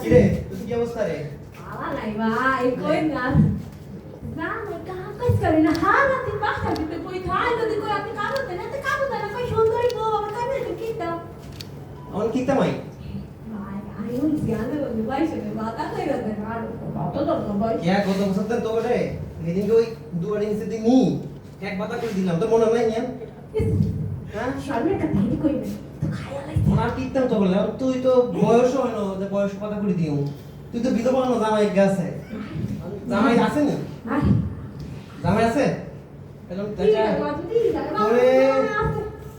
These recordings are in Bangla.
কিরে তুই কি অবস্থা রে? আলা নাই ভাই কই না? না মই কাম কাজ করি না। হারাতে বাসা দিতে কই খাই যদি কই আপনি কাম করতে না তো কাম করতে না কই সুন্দরী গো আমার কাছে তো কি দাও? আমার কিতা মাই? ভাই আই উন সিয়ালে বলি ভাই সে বাতা কই রাতে আর কত দর ভাই? গত বছর তো তোকে রে সেদিন ওই দুয়ার ইঞ্চি দিন নি এক বাতা করে দিলাম তোর মনে নাই হ্যাঁ? কথা কি তো বললাম তুই তো বয়স হয় না যে বয়স কথা করে দিও। তুই তো বিধবা না জামাই গেছে জামাই আছে নি? জামাই আছে।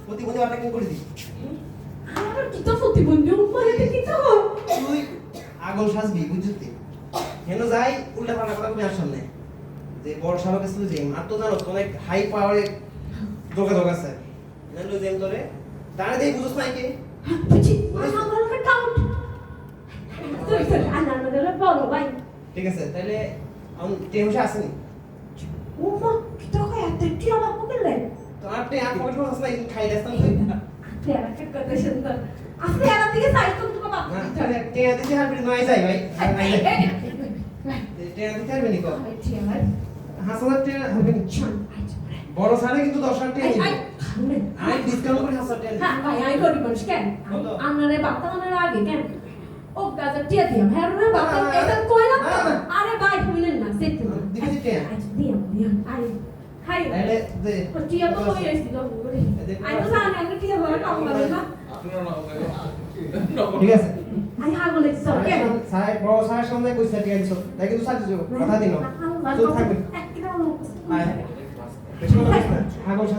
প্রতিবন্ধী আটা কি করে তুই সাজবি বুঝছিস হেন যাই উল্টা পাল্টা কথা কবি আর সামনে যে বড় যে মার তো জানো অনেক হাই পাওয়ারে যোগাযোগ আছে। নেলো যে তোরে। দাঁড়ে দিয়ে বুঝছ নাই কি? ঠিক আছে তাহলে আমি টেমসে আসেনি? ওমা কি তো কয় এত কি আমার বলে তো টে আর পকেট মাছ নাই খাই রাস্তাম তুই আপনি আর একটা কথা শুনতো আপনি আর দিকে সাইকেল তো বাবা না তাহলে দিতে হারবি নাই যাই ভাই। নাই দিতে হারবি নি কো? হাসান টে হারবি নি। বড় সারে কিন্তু 10 হাজার টাকা আই ডিসকাউন্ট করে হাসান হ্যাঁ করি মানুষ কেন? আপনারে বাপ্তা মানের আগে কেন? ও গাজা টিয়া দিয়াম হ্যাঁ রে বাপ্তা এটা কইলা না। আরে ভাই শুনেন না সেটা টিয়া? আচ্ছা দিয়াম দিয়াম আরে হাই তাহলে দে। টিয়া তো কই আসছিল আই তো জানি আমি টিয়া বড় কাম করে না ঠিক আছে। আই হাগলে সব কেন? সাহেব বড় সাহেব সামনে কইছে টিয়া দিছো। তাই কিন্তু সাথে যাও কথা দিন তো থাকবে। আয় বেশি কথা বলিস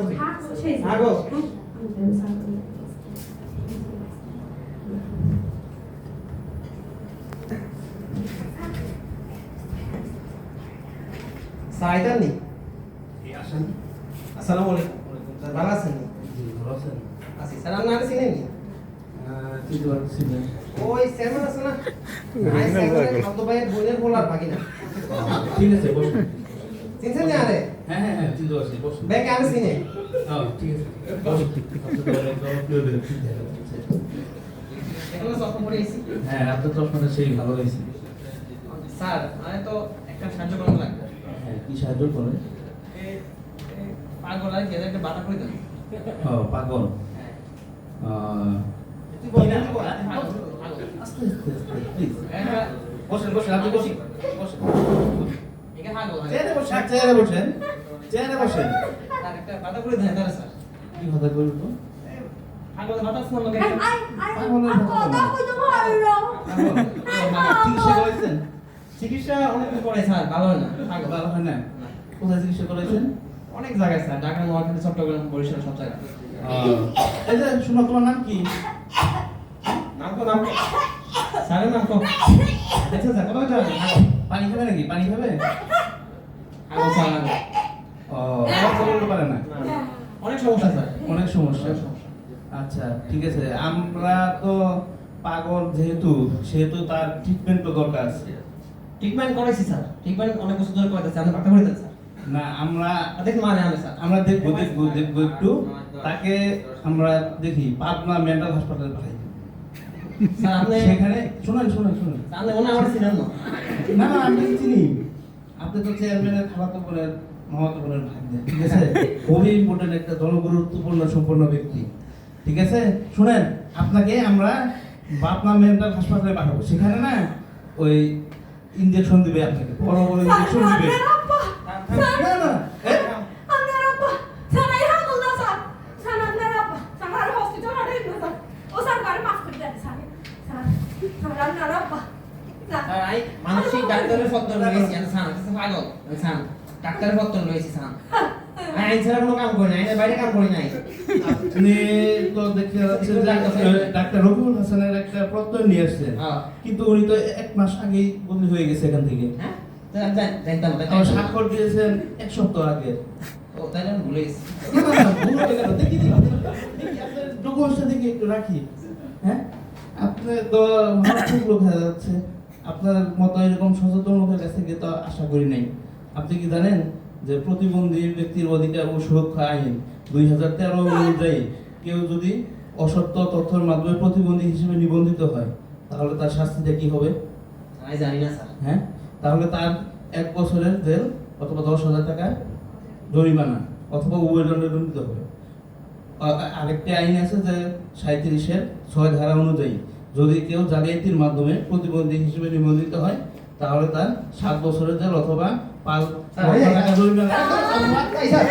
আসসালামু আলাইকুম। স্যার ভালো আছেন। আছি। স্যার আপনার চিনেন ওই স্যামন আছে না? আই স্যামন খাদ্য ভাইয়ের বোনের বলার বাকি না। ঠিক আছে বসুন। চিনছেন না আরে? হ্যাঁ হ্যাঁ হ্যাঁ চিনতে পারছি বসুন। ব্যাংক আরে চিনে। হ্যাঁ ঠিক আছে। বসুন। এখানে চশমা পরে হ্যাঁ আপনার চশমাটা সেই ভালো হয়েছে। স্যার আমি তো একটা সাহায্য করার লাগবে। কি সাহায্য করে পাগল আর একটা বাটা করে দেন ও পাগল হ্যাঁ বসেন বসেন আপনি বসেন বসেন চেয়ারে বসেন চেয়ারে বসেন চেয়ারে বসেন একটা করে দেন স্যার কি চিকিৎসা করেছেন চিকিৎসা অনেক দিন স্যার ভালো হয় না। ভালো হয় না কোথায় চিকিৎসা করেছেন অনেক জায়গায় স্যার ঢাকা নোয়াখালী চট্টগ্রাম বরিশাল সব জায়গায়। এই যে শোনো তোমার নাম কি? নাম তো নাম স্যারের নাম কো আচ্ছা স্যার কোথায় যাবেন? পানি খাবে নাকি? পানি খাবে? আগো স্যার ও বলতে পারে না? অনেক সমস্যা স্যার। অনেক সমস্যা। অনেক সমস্যা। আচ্ছা ঠিক আছে। আমরা তো পাগল যেহেতু সেহেতু তার ট্রিটমেন্ট তো দরকার আছে। ট্রিটমেন্ট করেছি স্যার। ট্রিটমেন্ট অনেক বছর ধরে করেছে আপনি করে দেন স্যার। না আমরা দেখুন মানে আমি স্যার। আমরা দেখব দেখব দেখব একটু। তাকে আমরা দেখি পাবনা মেন্টাল হাসপাতালে পাঠাই স্যার আপনি সেখানে শুনুন শুনুন শুনুন। আপনি আমার চিনেন না না আমি চিনি। আপনি তো চেয়ারম্যানের খালাতো বোনের মহাতো বোনের ভাগ্নে ঠিক আছে? খুবই ইম্পর্টেন্ট একটা জনগুরুত্বপূর্ণ সম্পন্ন ব্যক্তি। ঠিক আছে? শুনেন আপনাকে আমরা বাপমা মেন্টাল হাসপাতালে পাঠাবো। সেখানে না ওই ইঞ্জেকশন দিবে আপনাকে বড় বড় ইঞ্জেকশন দিবে। না না মানসিক ডাক্তারের পত্র রয়েছে সান পাগল। ডাক্তারের পত্র রয়েছে স্যার। আমি আইন ছাড়া কোনো কাম করি না বাইরে কাম করি নাই। আপনি তো দেখতে ডাক্তার রবিউল হাসানের একটা প্রত্যয় নিয়ে হ্যাঁ। কিন্তু উনি তো এক মাস আগেই বদলি হয়ে গেছে এখান থেকে। হ্যাঁ। স্বাক্ষর দিয়েছেন এক সপ্তাহ আগে। ও ভুলে গেছি। না, হয়ে। দেখি, ডকুমেন্টসটা একটু রাখি। হ্যাঁ? আপনি তো মারাত্মক লোক হয়ে যাচ্ছে আপনার মতো এরকম সচেতন লোকের কাছ থেকে তো আশা করি নাই। আপনি কি জানেন? যে প্রতিবন্ধী ব্যক্তির অধিকার ও সুরক্ষা আইন দুই হাজার তেরো অনুযায়ী কেউ যদি অসত্য তথ্যের মাধ্যমে প্রতিবন্ধী হিসেবে নিবন্ধিত হয় তাহলে তার শাস্তিটা কি হবে? আমি জানি না স্যার। হ্যাঁ? তাহলে তার এক বছরের জেল অথবা দশ হাজার টাকা জরিমানা অথবা উভয় দণ্ডে দণ্ডিত হবে। আরেকটি আইন আছে যে সাঁত্রিশের ছয় ধারা অনুযায়ী যদি কেউ জালিয়াতির মাধ্যমে প্রতিবন্ধী হিসেবে নিবন্ধিত হয় তাহলে তার সাত বছরের জেল অথবা পাঁচ লক্ষ টাকা জরিমানা এই স্যার